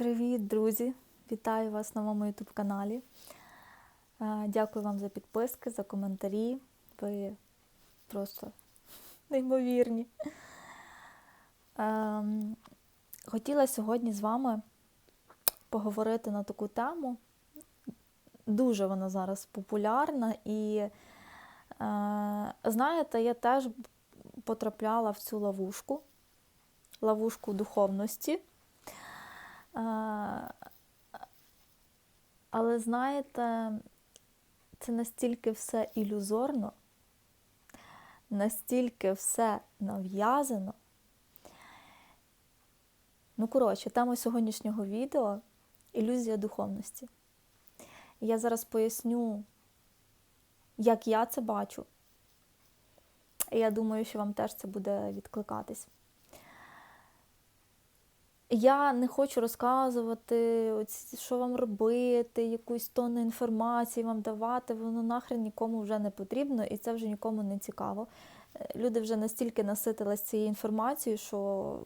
Привіт, друзі! Вітаю вас на моєму YouTube каналі. Дякую вам за підписки, за коментарі. Ви просто неймовірні. Ем, Хотіла сьогодні з вами поговорити на таку тему. Дуже вона зараз популярна і, е, знаєте, я теж потрапляла в цю ловушку, ловушку духовності. Але знаєте, це настільки все ілюзорно, настільки все нав'язано. Ну, коротше, тема сьогоднішнього відео ілюзія духовності. Я зараз поясню, як я це бачу. І я думаю, що вам теж це буде відкликатись. Я не хочу розказувати, що вам робити, якусь тонну інформації вам давати, воно нахрен нікому вже не потрібно і це вже нікому не цікаво. Е, Люди вже настільки наситились цією інформацією, що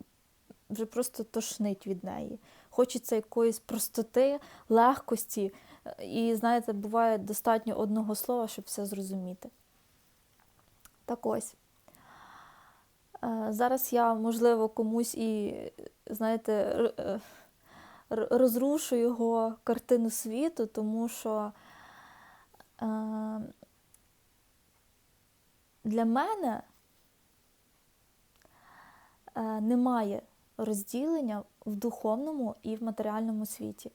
вже просто тошнить від неї. Хочеться якоїсь простоти, легкості. Е, І, знаєте, буває достатньо одного слова, щоб все зрозуміти. Так ось. Зараз я, можливо, комусь і, знаєте, е, розрушу його картину світу, тому що для мене немає розділення в духовному і в матеріальному світі.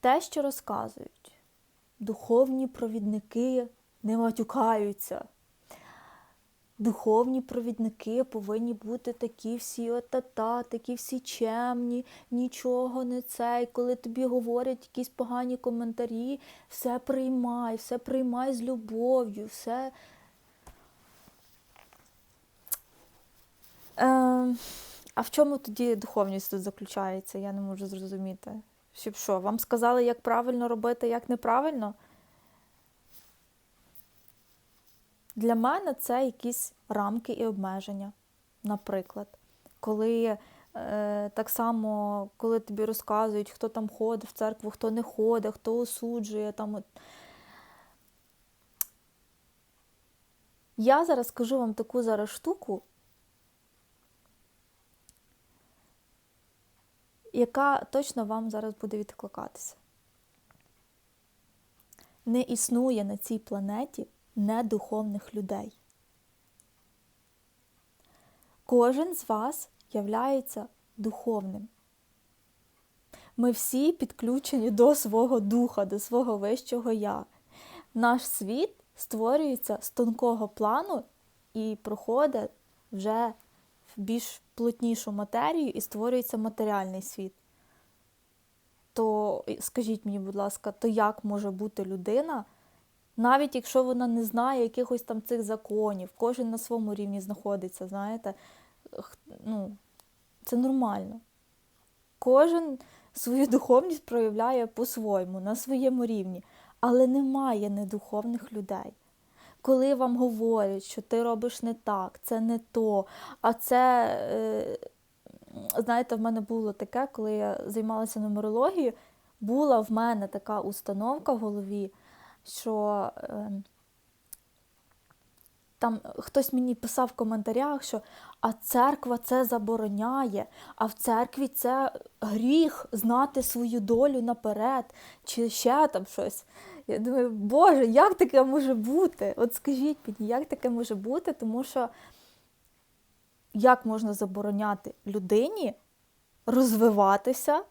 Те, що розказують, духовні провідники не матюкаються. Духовні провідники повинні бути такі всі отата, такі всі чемні, нічого не цей. Коли тобі говорять якісь погані коментарі, все приймай, все приймай з любов'ю, все. Е, а в чому тоді духовність тут заключається? Я не можу зрозуміти. Щоб що, вам сказали, як правильно робити, як неправильно? Для мене це якісь рамки і обмеження, наприклад. Коли е, так само, коли тобі розказують, хто там ходить в церкву, хто не ходить, хто осуджує. Там, от. Я зараз скажу вам таку зараз штуку, яка точно вам зараз буде відкликатися. Не існує на цій планеті недуховних людей. Кожен з вас являється духовним. Ми всі підключені до свого духа, до свого вищого я. Наш світ створюється з тонкого плану і проходить вже в більш плотнішу матерію і створюється матеріальний світ. То скажіть мені, будь ласка, то як може бути людина? Навіть якщо вона не знає якихось там цих законів, кожен на своєму рівні знаходиться, знаєте, ну, це нормально. Кожен свою духовність проявляє по-своєму, на своєму рівні, але немає недуховних людей. Коли вам говорять, що ти робиш не так, це не то, а це, е, знаєте, в мене було таке, коли я займалася нумерологією, була в мене така установка в голові, що е, там хтось мені писав в коментарях, що а церква це забороняє, а в церкві це гріх знати свою долю наперед, чи ще там щось. Я думаю, Боже, як таке може бути? От скажіть мені, як таке може бути? Тому що як можна забороняти людині розвиватися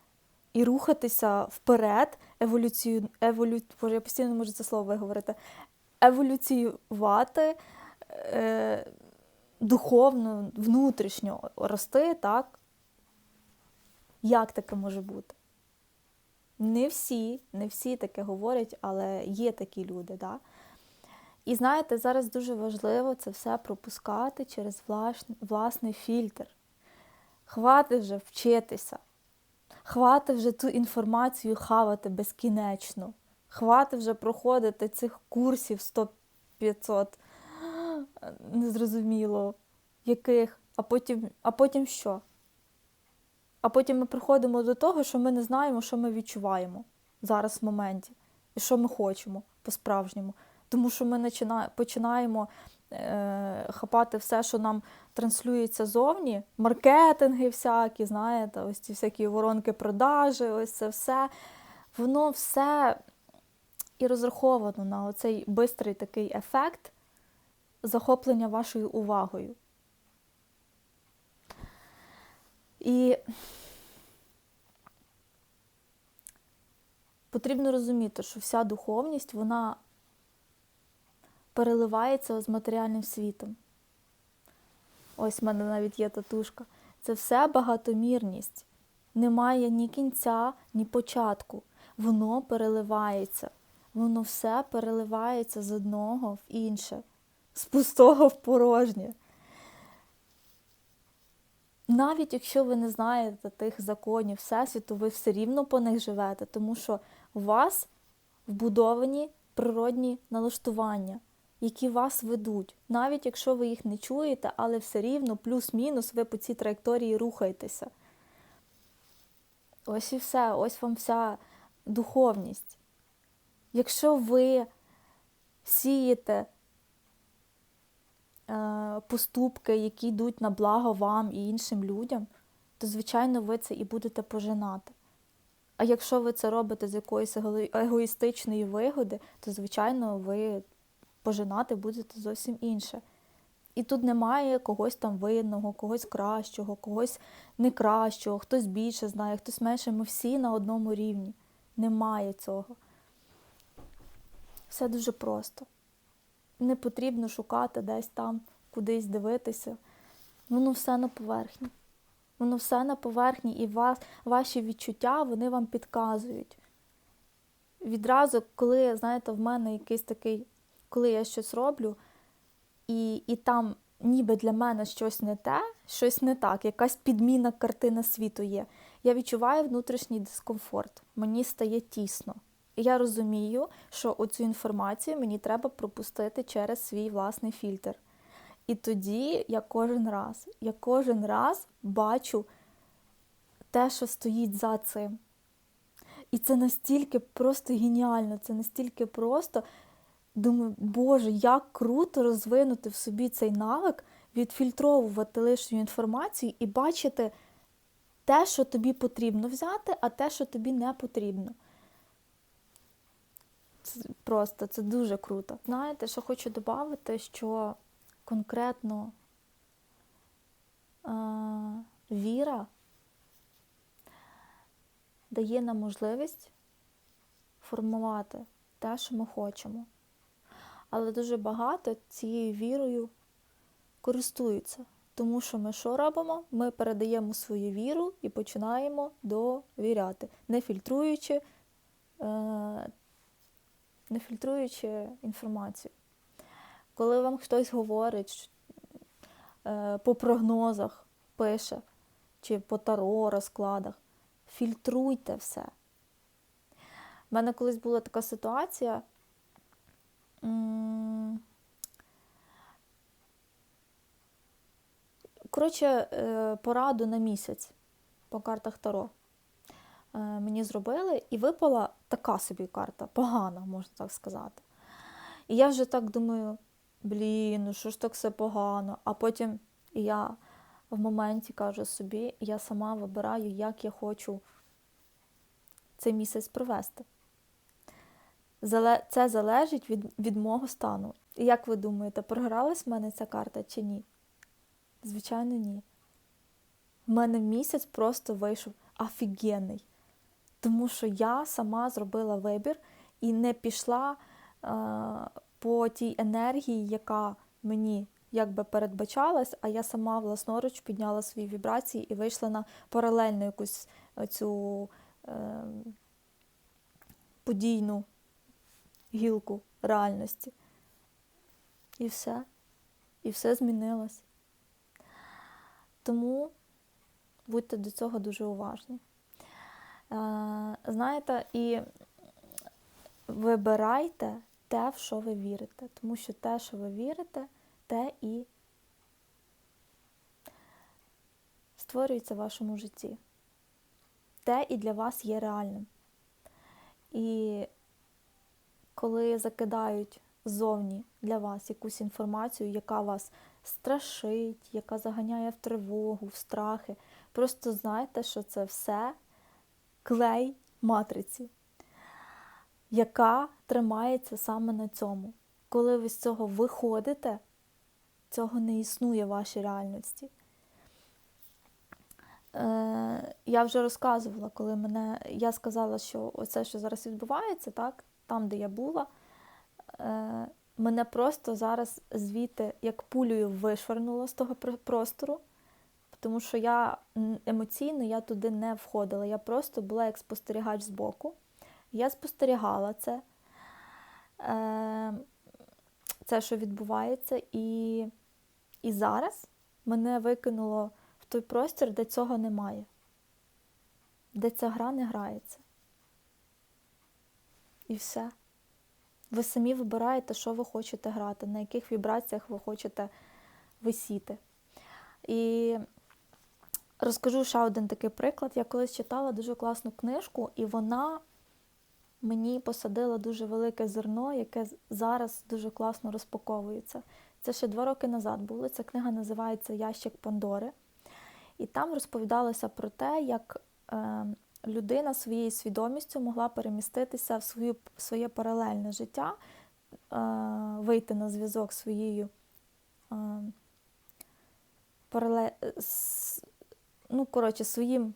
і рухатися вперед, еволюцію, еволю... Боже, я постійно не можу це слово виговорити, еволюціювати, е... духовно, внутрішньо рости, так? Як таке може бути? Не всі, не всі таке говорять, але є такі люди. Да? І знаєте, зараз дуже важливо це все пропускати через власний фільтр. Хвати вже вчитися. Хвати вже ту інформацію хавати безкінечно. Хвати вже проходити цих курсів 100-500, незрозуміло, яких, а потім, а потім що? А потім ми приходимо до того, що ми не знаємо, що ми відчуваємо зараз в моменті, і що ми хочемо по-справжньому. Тому що ми починаємо хапати все, що нам транслюється зовні, маркетинги всякі, знаєте, ось ці всякі воронки продажі, ось це все. Воно все і розраховано на оцей бистрий такий ефект захоплення вашою увагою. І потрібно розуміти, що вся духовність, вона переливається з матеріальним світом. Ось в мене навіть є татушка. Це все багатомірність. Немає ні кінця, ні початку. Воно переливається. Воно все переливається з одного в інше, з пустого в порожнє. Навіть якщо ви не знаєте тих законів Всесвіту, ви все рівно по них живете, тому що у вас вбудовані природні налаштування, які вас ведуть. Навіть якщо ви їх не чуєте, але все рівно, плюс-мінус, ви по цій траєкторії рухаєтеся. Ось і все, ось вам вся духовність. Якщо ви сієте е, поступки, які йдуть на благо вам і іншим людям, то, звичайно, ви це і будете пожинати. А якщо ви це робите з якоїсь его- егоїстичної вигоди, то, звичайно, ви пожинати будете зовсім інше. І тут немає когось там винного, когось кращого, когось не кращого, хтось більше знає, хтось менше. Ми всі на одному рівні. Немає цього. Все дуже просто. Не потрібно шукати десь там, кудись дивитися. Воно все на поверхні. Воно все на поверхні, і вас, ваші відчуття вони вам підказують. Відразу, коли, знаєте, в мене якийсь такий, коли я щось роблю, і, і там ніби для мене щось не те, щось не так, якась підміна картина світу є. Я відчуваю внутрішній дискомфорт, мені стає тісно. І я розумію, що оцю інформацію мені треба пропустити через свій власний фільтр. І тоді я кожен раз, я кожен раз бачу те, що стоїть за цим. І це настільки просто геніально, це настільки просто. Думаю, Боже, як круто розвинути в собі цей навик, відфільтровувати лишню інформацію і бачити те, що тобі потрібно взяти, а те, що тобі не потрібно. Це просто це дуже круто. Знаєте, що хочу додати, що конкретно е, віра дає нам можливість формувати те, що ми хочемо. Але дуже багато цією вірою користуються. Тому що ми що робимо? Ми передаємо свою віру і починаємо довіряти, не фільтруючи, е, не фільтруючи інформацію. Коли вам хтось говорить е, по прогнозах пише, чи по таро розкладах, фільтруйте все. У мене колись була така ситуація. Коротше, е, пораду на місяць по картах Таро е, мені зробили, і випала така собі карта, погана, можна так сказати. І я вже так думаю, блін, ну що ж так все погано. А потім я в моменті кажу собі, я сама вибираю, як я хочу цей місяць провести. Це залежить від, від мого стану. І як ви думаєте, програлась в мене ця карта чи ні? Звичайно, ні. В мене місяць просто вийшов офігенний. Тому що я сама зробила вибір і не пішла е, по тій енергії, яка мені якби передбачалась, а я сама власноруч підняла свої вібрації і вийшла на паралельну якусь цю е, подійну гілку реальності. І все. І все змінилось. Тому будьте до цього дуже уважні. Е, Знаєте, і вибирайте те, в що ви вірите. Тому що те, що ви вірите, те і створюється в вашому житті. те і для вас є реальним. І коли закидають ззовні для вас якусь інформацію, яка вас страшить, яка заганяє в тривогу, в страхи, просто знайте, що це все клей матриці, яка тримається саме на цьому. Коли ви з цього виходите, цього не існує в вашій реальності. Е, Я вже розказувала, коли мене я сказала, що оце, що зараз відбувається, так, там, де я була, е, мене просто зараз звідти як пулею вишвернуло з того простору, тому що я емоційно я туди не входила. Я просто була як спостерігач збоку. Я спостерігала це, е, це, що відбувається, і, і зараз мене викинуло в той простір, де цього немає, де ця гра не грається. І все. Ви самі вибираєте, що ви хочете грати, на яких вібраціях ви хочете висіти. І розкажу ще один такий приклад. Я колись читала дуже класну книжку, і вона мені посадила дуже велике зерно, яке зараз дуже класно розпаковується. Це ще два роки назад було. Ця книга називається Ящик Пандори. І там розповідалося про те, як е, людина своєю свідомістю могла переміститися в свою, своє паралельне життя, е, вийти на зв'язок своєю е, ну, коротше, своїм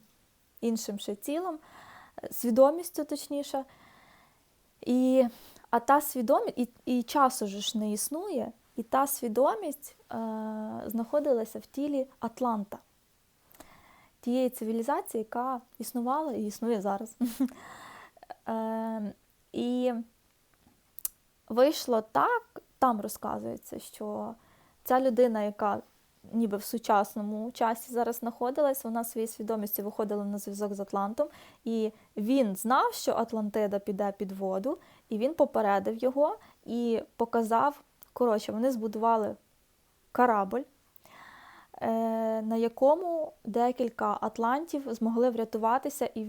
іншим ще тілом, свідомістю, точніше. І, А та свідомість, і, і часу ж не існує, і та свідомість е, знаходилася в тілі Атланта тієї цивілізації, яка існувала і існує зараз. Ем, і вийшло так, там розказується, що ця людина, яка ніби в сучасному часі зараз знаходилась, вона своєю свідомістю виходила на зв'язок з Атлантом, і він знав, що Атлантида піде під воду, і він попередив його і показав, коротше, вони збудували корабль. Е, на якому декілька атлантів змогли врятуватися і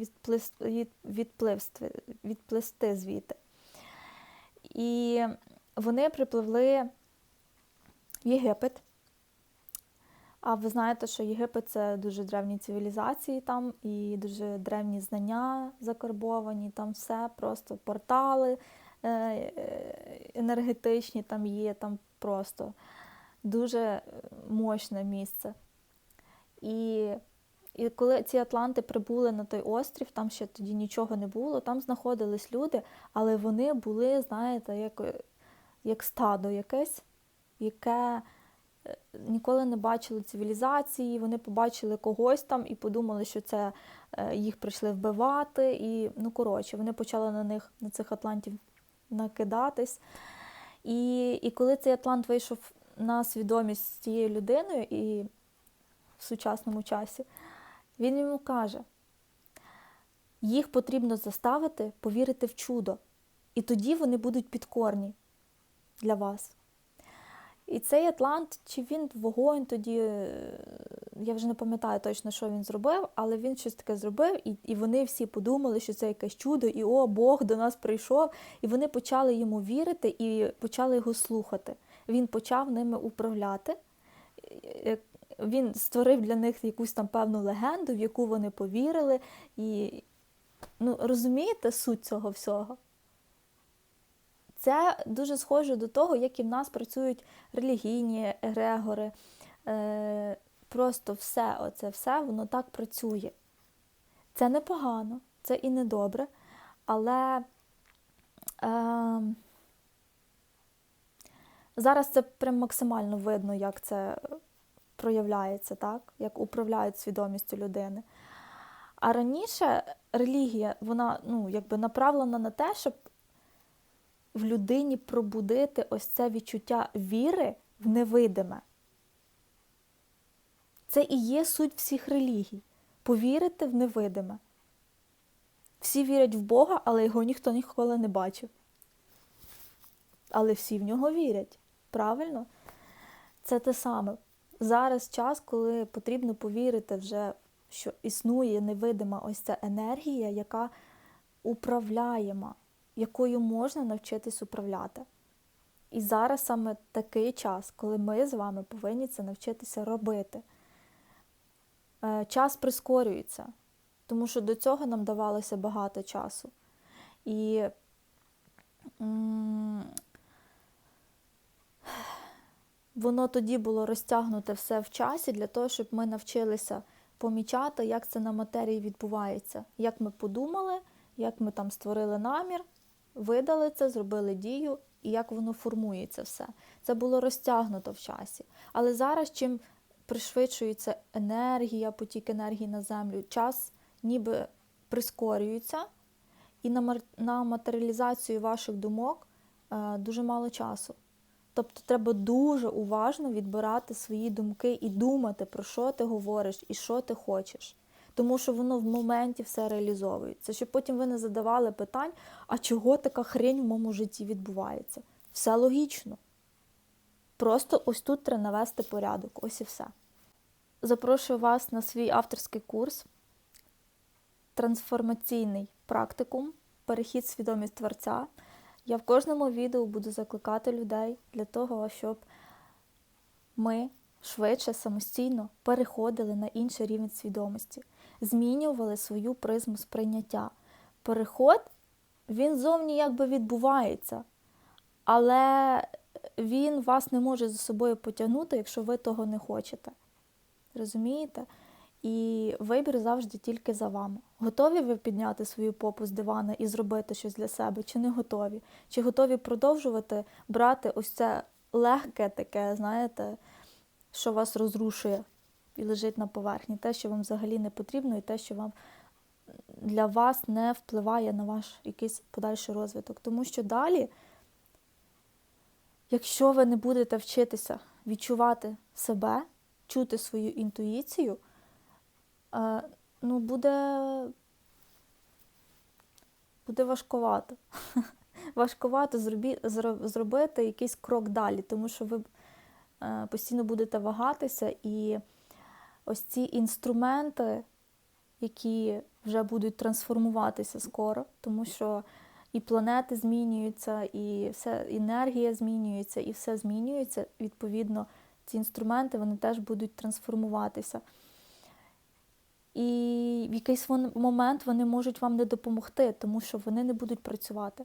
відплисти, звідти. І вони припливли в Єгипет. А ви знаєте, що Єгипет це дуже древні цивілізації там і дуже древні знання закарбовані, там все, просто портали е, е, енергетичні там є, там просто дуже е, мощне місце. І і коли ці Атланти прибули на той острів, там ще тоді нічого не було, там знаходились люди, але вони були, знаєте, як як стадо якесь, яке е, ніколи не бачили цивілізації, вони побачили когось там і подумали, що це е, їх прийшли вбивати. І, ну, коротше, вони почали на них, на цих Атлантів накидатись. І, І коли цей Атлант вийшов на свідомість з цією людиною і в сучасному часі, він йому каже, їх потрібно заставити повірити в чудо. І тоді вони будуть підкорні для вас. І цей Атлант, чи він вогонь тоді, е, я вже не пам'ятаю точно, що він зробив, але він щось таке зробив, і і вони всі подумали, що це якесь чудо, і о, Бог до нас прийшов. І вони почали йому вірити і почали його слухати він почав ними управляти. Е, він створив для них якусь там певну легенду, в яку вони повірили. І ну, розумієте суть цього всього? Це дуже схоже до того, як і в нас працюють релігійні егрегори. Е, Просто все, оце все, воно так працює. Це непогано, це і не добре, але. Е, Зараз це прям максимально видно, як це проявляється, так? як управляють свідомістю людини. А раніше релігія, вона ну, якби направлена на те, щоб в людині пробудити ось це відчуття віри в невидиме. Це і є суть всіх релігій повірити в невидиме. Всі вірять в Бога, але його ніхто ніколи не бачив. Але всі в нього вірять. Правильно? Це те саме. Зараз час, коли потрібно повірити вже що існує невидима ось ця енергія, яка управляєма, якою можна навчитись управляти. І зараз саме такий час, коли ми з вами повинні це навчитися робити. Е, Час прискорюється, тому що до цього нам давалося багато часу. І воно тоді було розтягнуте все в часі для того, щоб ми навчилися помічати, як це на матерії відбувається. Як ми подумали, як ми там створили намір, видали це, зробили дію, і як воно формується все. Це було розтягнуто в часі. Але зараз, чим пришвидшується енергія, потік енергії на землю, час ніби прискорюється, і на, матеріалізацію ваших думок е, дуже мало часу. Тобто треба дуже уважно відбирати свої думки і думати, про що ти говориш і що ти хочеш. Тому що воно в моменті все реалізовується. Щоб потім ви не задавали питань, а чого така хрень в моєму житті відбувається. Все логічно. Просто ось тут треба навести порядок, ось і все. Запрошую вас на свій авторський курс Трансформаційний практикум, перехід свідомість творця. Я в кожному відео буду закликати людей для того, щоб ми швидше самостійно переходили на інший рівень свідомості, змінювали свою призму сприйняття. Переход він зовні якби відбувається, але він вас не може за собою потягнути, якщо ви того не хочете. Розумієте? І вибір завжди тільки за вами. Готові ви підняти свою попу з дивана і зробити щось для себе, чи не готові? Чи готові продовжувати брати ось це легке таке, знаєте, що вас розрушує і лежить на поверхні, те, що вам взагалі не потрібно, і те, що вам для вас не впливає на ваш якийсь подальший розвиток. Тому що далі, якщо ви не будете вчитися відчувати себе, чути свою інтуїцію, ну, буде, буде. Важковато зробі, зробити якийсь крок далі, тому що ви е, постійно будете вагатися, і ось ці інструменти, які вже будуть трансформуватися скоро, тому що і планети змінюються, і все, енергія змінюється, і все змінюється. Відповідно, ці інструменти вони теж будуть трансформуватися. І в якийсь момент вони можуть вам не допомогти, тому що вони не будуть працювати.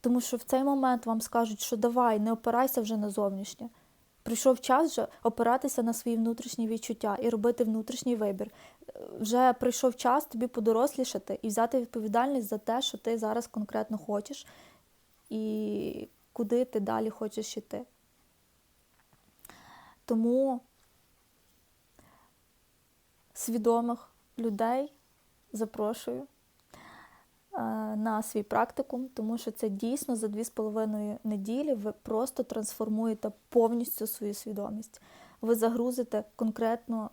Тому що в цей момент вам скажуть, що давай, не опирайся вже на зовнішнє. Прийшов час вже опиратися на свої внутрішні відчуття і робити внутрішній вибір. Вже прийшов час тобі подорослішати і взяти відповідальність за те, що ти зараз конкретно хочеш, і куди ти далі хочеш йти. Тому свідомих людей запрошую е, на свій практикум, тому що це дійсно за 2,5 неділі ви просто трансформуєте повністю свою свідомість. Ви загрузите конкретно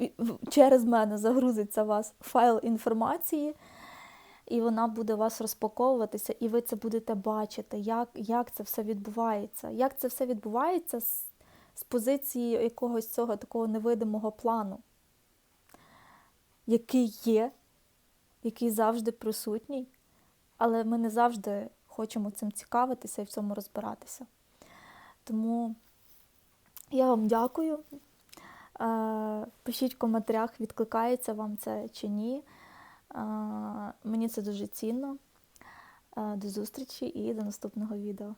е, через мене загрузиться вас файл інформації, і вона буде у вас розпаковуватися, і ви це будете бачити, як, як це все відбувається. Як це все відбувається з, позиції якогось цього такого невидимого плану, який є, який завжди присутній, але ми не завжди хочемо цим цікавитися і в цьому розбиратися. Тому я вам дякую. Е, Пишіть в коментарях, відкликається вам це чи ні. Е, Мені це дуже цінно. Е, До зустрічі і до наступного відео.